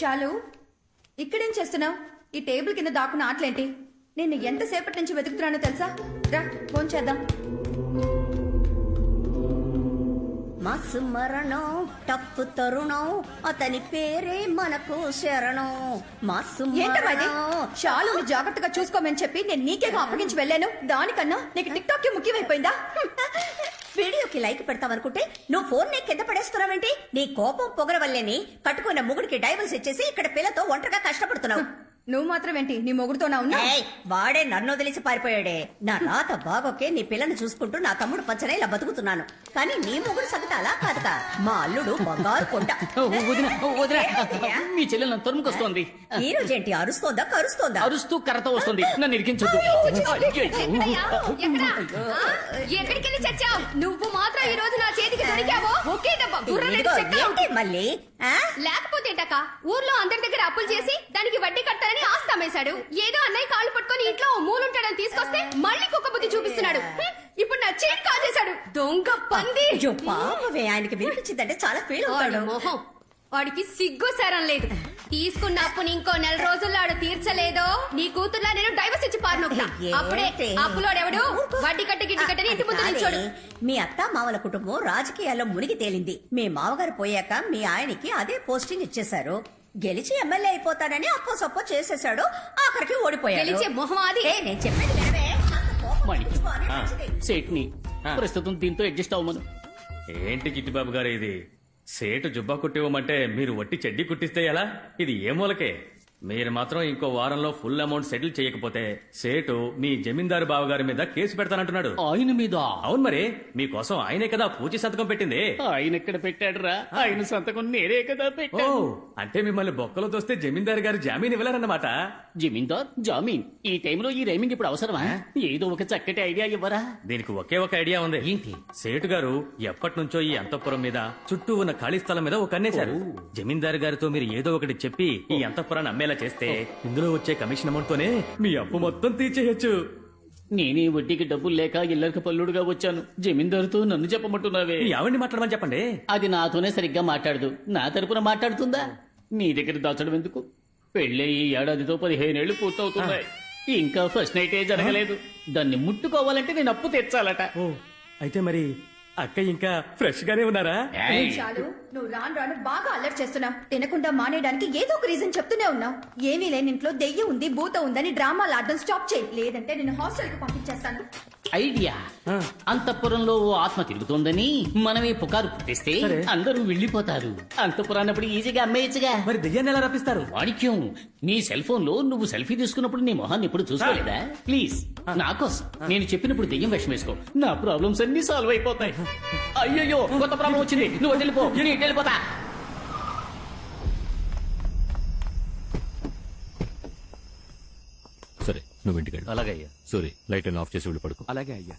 షాలు ఇక్కడేం చేస్తున్నావు? ఈ టేబుల్ కింద దాక్కున్న ఆటలేంటి? నేను ఎంతసేపటి నుంచి వెతుకుతున్నానో తెలుసా? రా ఫోన్ చేద్దాం. మసు మరణం టఫ్ తరుణం అతని పేరే మనకు శరణం. మసు షాలుని జాగ్రత్తగా చూసుకోమని చెప్పి నేను నీకేగా అప్పగించి వెళ్ళాను? దానికన్నా నీకు టిక్ టాక్ ముఖ్యమైపోయిందా? వీడియోకి లైక్ పెడతావనుకుంటే నువ్వు ఫోన్ నీ కింద పడేస్తున్నావేంటి? నీ కోపం పొగర వల్లేని కట్టుకున్న ముగుడికి డైవర్స్ ఇచ్చేసి ఇక్కడ పిల్లతో ఒంటరిగా కష్టపడుతున్నావు. నువ్వు మాత్రం ఏంటి నీ మొగుడుతో నా ఉన్నా వాడే నన్ను వదిలేసి పారిపోయాడే. నా రాత బాగోకే నీ పిల్లని చూసుకుంటూ నా తమ్ముడు పచ్చనే ఇలా బతుకుతున్నాను. కానీ నీ మొగుడు సంగతి అలా కాదుగా మా అల్లుడు బంగారు కొండ వదిన వదిన? మీ చెల్లెలు నన్ను తరుముకొస్తోంది ఈ రోజేంటి అరుస్తోందా కరుస్తోందా అరుస్తూ కర్రతో వస్తుంది నన్ను ఇరికించొద్దు ఎక్కడయ్యా? ఎక్కడ? ఆ? ఎక్కడికెళ్ళి చచ్చావు నువ్వు మాత్రం ఈ రోజు నా చేతికి దొరికావో ఒకే ఏంటి మళ్ళీ ఆ? లేకపోతే ఏంటక్క ఊర్లో అందరి దగ్గర అప్పులు చేసి దానికి వడ్డీ కట్టాలని ఆస్తి అమ్మేశాడు ఏదో అన్నయ్య కాళ్ళు పట్టుకొని ఇంట్లో ఓ మూలుంటాడని తీసుకొస్తే మళ్ళీ కుక్క బుద్ధి చూపిస్తున్నాడు హ్మ్, ఇప్పుడు నా చేతి కాజేశాడు దొంగ పంది. అయ్యో పాపమే ఆయనకి వినిపించిందంటే చాలా ఫీల్ వాడి అవుతాడు మొహం వాడికి సిగ్గు సరం లేదు. తీసుకున్న అప్పుని ఇంకో నెల రోజుల్లో ఆడు తీర్చలేదో? నీ కూతుర్లా నేను డైవర్స్ ఇచ్చి పారినొక్తా అప్పుడే ఏంటి? అప్పులోడెవడు వడ్డీ కట్టి గిడ్డి కట్టని ఇంటి ముందు నిల్చోడు. మీ అత్త మామల కుటుంబం రాజకీయాల్లో మునిగి తేలింది. మీ మామగారు పోయాక మీ ఆయనకి అదే పోస్టింగ్ ఇచ్చేశారు. గెలిచి ఎమ్మెల్యే అయిపోతాడని అప్పో సప్పో చేసేశాడు. ఆఖరికి ఓడిపోయాడు. గెలిచే మొహం అది. ఏ, నేను చెప్పేది? ప్రస్తుతం దీంతో అడ్జస్ట్ అవ్వమను. ఏంటి చిట్టిబాబు గారు ఇది? సేటు జుబ్బా కుట్టివ్వమంటే మీరు వట్టి చెడ్డి కుట్టిస్తే ఎలా? ఇది ఏ మూలకే? మీరు మాత్రం ఇంకో వారంలో ఫుల్ అమౌంట్ సెటిల్ చేయకపోతే సేటు మీ జమీందారు బావగారి మీద కేసు పెడతానంటున్నాడు. ఆయన మీద? అవును మరి మీకోసం ఆయనే కదా పూచి సంతకం పెట్టింది. ఆయన ఎక్కడ పెట్టాడురా? ఆయన సంతకం నేరే కదా ఓ పెట్టాను అంటే మిమ్మల్ని బొక్కలో తోస్తే జమీందారు గారు జామీన్ ఇవ్వలేరన్నమాట. జమీందార్ జామీన్. ఈ టైంలో ఈ రైమింగ్ ఇప్పుడు అవసరమా? ఏదో ఒక చక్కటి ఐడియా ఇవ్వరా? దీనికి ఒకే ఒక ఐడియా ఉంది. ఏంటి? సేటు గారు ఎప్పటి నుంచో ఈ అంతఃపురం మీద చుట్టూ ఉన్న ఖాళీ స్థలం మీద ఒక కన్నేశారు. జమీందారు గారితో మీరు ఏదో ఒకటి చెప్పి ఈ అంతఃపురాన్ని అమ్మేలా చేస్తే ఇందులో వచ్చే కమిషన్ అమౌంట్ తోనే మీ అప్పు మొత్తం తీర్చేయచ్చు. నేనే వడ్డీకి డబ్బులు లేక ఇల్లరికి పల్లుడుగా వచ్చాను. జమీందారుతో నన్ను చెప్పమంటున్నావే. ఆవిడ్ని మాట్లాడమని చెప్పండి? అది నాతోనే సరిగ్గా మాట్లాడదు. నా తరపున మాట్లాడుతుందా? నీ దగ్గర దాచడం ఎందుకు? పెళ్ళే ఈ ఏడాదితో పదిహేనేళ్ళు పూర్తవుతున్నాయి. ఇంకా ఫస్ట్ నైటే జరగలేదు. దాన్ని ముట్టుకోవాలంటే నేను అప్పు తెచ్చాలట అయితే మరి అక్క ఇంకా ఫ్రెష్ గానే ఉన్నారా? ఏయ్, చాలు నువ్వు రాను రాను బాగా అల్లరి చేస్తున్నావు. తినకుండా మానేయడానికి ఏదో ఒక రీజన్ చెప్తూనే ఉన్నావు. ఏమీ లేని ఇంట్లో దెయ్యం ఉంది భూత ఉందని డ్రామాలు ఆడడం స్టాప్ చేయి. లేదంటే నేను హాస్టల్కి పంపించేస్తాను. ఐడియా. అంతఃపురంలో ఓ ఆత్మ తిరుగుతోందని మనమే పుకారు పుట్టిస్తే. అందరూ వెళ్ళిపోతారు. అంతఃపురాన్నప్పుడు ఈజీగా అమ్మేయచ్చుగా. మరి దెయ్యాన్ని ఎలా రప్పిస్తారు? వాణిక్యం నీ సెల్ ఫోన్లో నువ్వు సెల్ఫీ తీసుకున్నప్పుడు నీ మొహాన్ని ఎప్పుడు చూసుకోలేదా? ప్లీజ్ నా కోసం. నేను చెప్పినప్పుడు దెయ్యం వేషం వేసుకో. నా ప్రాబ్లమ్స్ అన్ని సాల్వ్ అయిపోతాయి. అయ్యయ్యో కొత్త ప్రాబ్లం వచ్చింది. నువ్వు వెళ్ళిపో వెళ్ళిపోతా. సరే నువ్వు ఇంటికి వెళ్ళు. అలాగే అయ్యా. సారీ లైట్ ఆఫ్ చేసి వెళ్ళి పడుకో. అలాగే అయ్యా.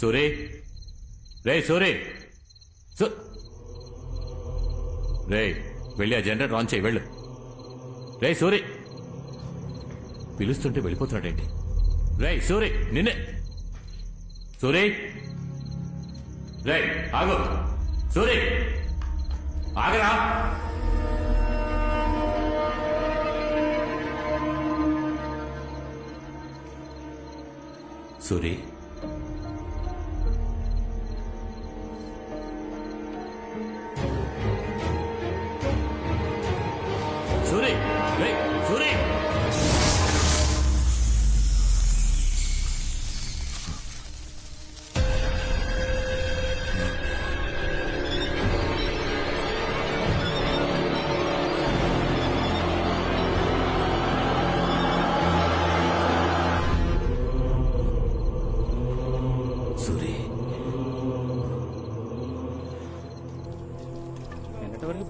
సూరే. రే సూరే. రే వెళ్ళి ఆ జనరేటర్ ఆన్ చేయి వెళ్ళు. రే సూరి. పిలుస్తుంటే వెళ్ళిపోతున్నాడేంటి? రే సూరి నిన్నే. సూరి. రే ఆగు. సూరి. ఆగరా. సూరి. సూరి సూరి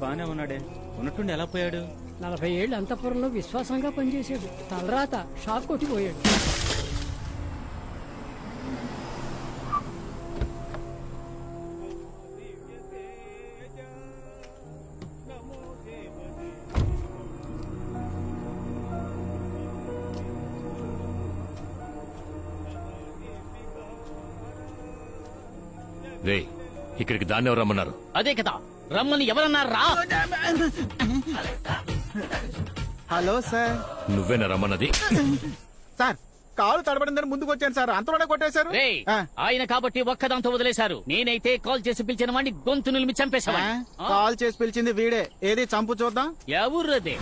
బానే ఉన్నాడే? ఉన్నట్టుండి ఎలా పోయాడు? నలభై ఏళ్ళు అంతఃపురంలో విశ్వాసంగా పనిచేశాడు. తలరాత షాక్ కొట్టిపోయాడు. రే ఇక్కడికి దాన్ని ఎవరు రమ్మన్నారు? అదే కదా. రమ్మని ఎవరన్నారు రా. Hello sir. నువ్వేనా రమ్మన్నది? సార్ కాలు తడబడిందని ముందుకు వచ్చాను సార్. అంతలోనే కొట్టేశారు. ఆ, ఆయన కాబట్టి ఒక్కదాంతో వదిలేశారు. నేనైతే కాల్ చేసి పిలిచిన వాడిని గొంతు నిలిమి ఆ? కాల్ చేసి పిలిచింది వీడే. ఏది చంపు చూద్దాం? ఎవరదే?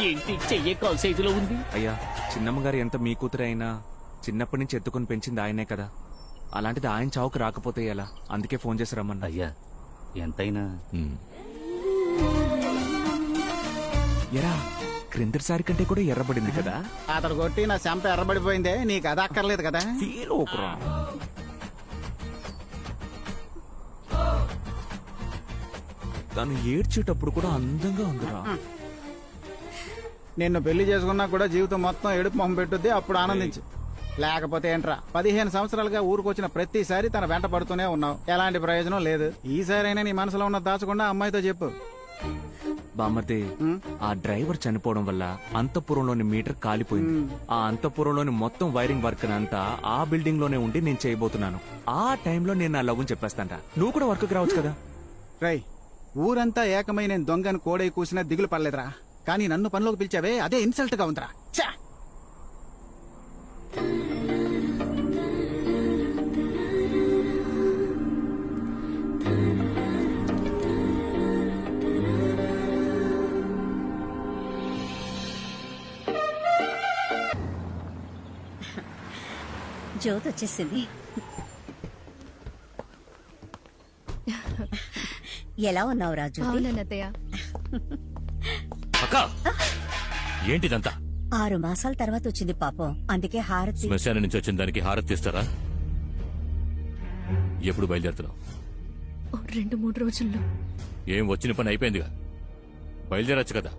ఏంటి చెయ్యే కాల్ సైజులో ఉంది? అయ్యా చిన్నమ్మ గారు ఎంత మీ కూతురు అయినా చిన్నప్పటి నుంచి ఎత్తుకొని పెంచింది ఆయనే కదా. అలాంటిది ఆయన చావుకు రాకపోతే ఎలా? అందుకే ఫోన్ చేసి రమ్మన్నా. అయ్యా ఎంతైనా. ఎరా క్రిందటిసారి కంటే కూడా ఎర్రబడింది కదా? అతడు కొట్టి నా చెంప ఎర్రబడిపోయిందే నీకు అది అక్కర్లేదు కదా? ఫీల్ ఓకురా తను ఏడ్చేటప్పుడు కూడా అందంగా ఉందిరా. నిన్ను పెళ్ళి చేసుకున్నా కూడా జీవితం మొత్తం ఎడుపు మొహం పెట్టుద్ది అప్పుడు ఆనందించు. లేకపోతే ఏంట్రా? పదిహేను సంవత్సరాలుగా ఊరుకొచ్చిన ప్రతిసారి తన వెంట పడుతూనే ఉన్నావు. ఎలాంటి ప్రయోజనం లేదు. ఈసారైనా నీ మనసులో ఉన్న దాచకుండా అమ్మాయితో చెప్పు. బామ్మర్ది ఆ డ్రైవర్ చనిపోవడం వల్ల అంతఃపురంలోని మీటర్ కాలిపోయింది. ఆ అంతఃపురంలోని మొత్తం వైరింగ్ వర్క్ అంతా ఆ బిల్డింగ్లోనే ఉండి నేను చేయబోతున్నాను. ఆ టైంలో నేను నా లవ్ చెప్పేస్తాంట. నువ్వు కూడా వర్క్ రావచ్చు కదా? రై ఊరంతా ఏకమై నేను దొంగని కోడై కూసినా దిగులు పడలేదురా. కానీ నన్ను పనిలోకి పిలిచావే అదే ఇన్సల్ట్గా ఉందిరా. జ్యోతి వచ్చేసింది. ఎలా ఉన్నావు రాజు అవునన్నయ్య అక్క! ఏంటిదంతా? ఆరు మాసాల తర్వాత వచ్చింది పాపం. అందుకే హారతి శ్మశానం నుంచి వచ్చిన దానికి హారతి తీస్తారా ఎప్పుడు బయలుదేరుతున్నావు? రెండు మూడు రోజుల్లో. ఏం వచ్చిన పని అయిపోయిందిగా? బయలుదేరచ్చు కదా.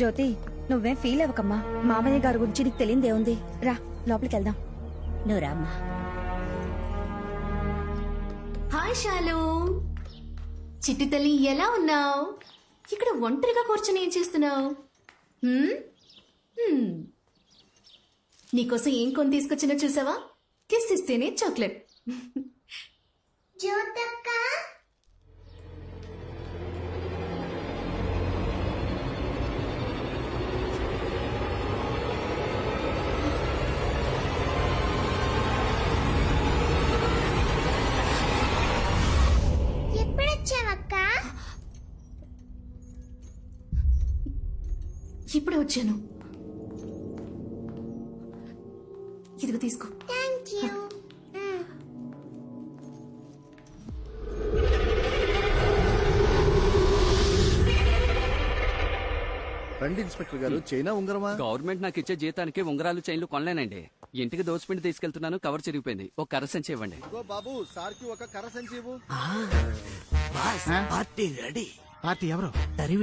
జ్యోతి నువ్వేం ఫీల్ అవ్వకమ్మా. మామయ్య గారి గురించి నీకు తెలియదే ఉంది. రా లోపలికి వెళ్దాం. నువ్వు రామ్మా హాయ్ శాలు చిట్టి తల్లి ఎలా ఉన్నావు? ఇక్కడ ఒంటరిగా కూర్చొని ఏం చేస్తున్నావు? నీకోసం ఏం కొని తీసుకొచ్చినా చూసావా? కిస్ ఇస్తేనే చాక్లెట్. ఇప్పుడే వచ్చాను. ఇదిగో తీసుకో. రండి ఇన్స్పెక్టర్ గారు. చైనా ఉంగరమా? గవర్నమెంట్ నాకు ఇచ్చే జీతానికి ఉంగరాలు చైన్లు కొనలేనండి. ఇంటికి దోసిపిండి తీసుకెళ్తున్నాను కవర్ చిరిగిపోయింది. ఒక కర్ర సంచి ఇవ్వండి బాబు సార్కి ఒక కర్ర సంచి ఇవ్వు. పార్టీ ఎవరు?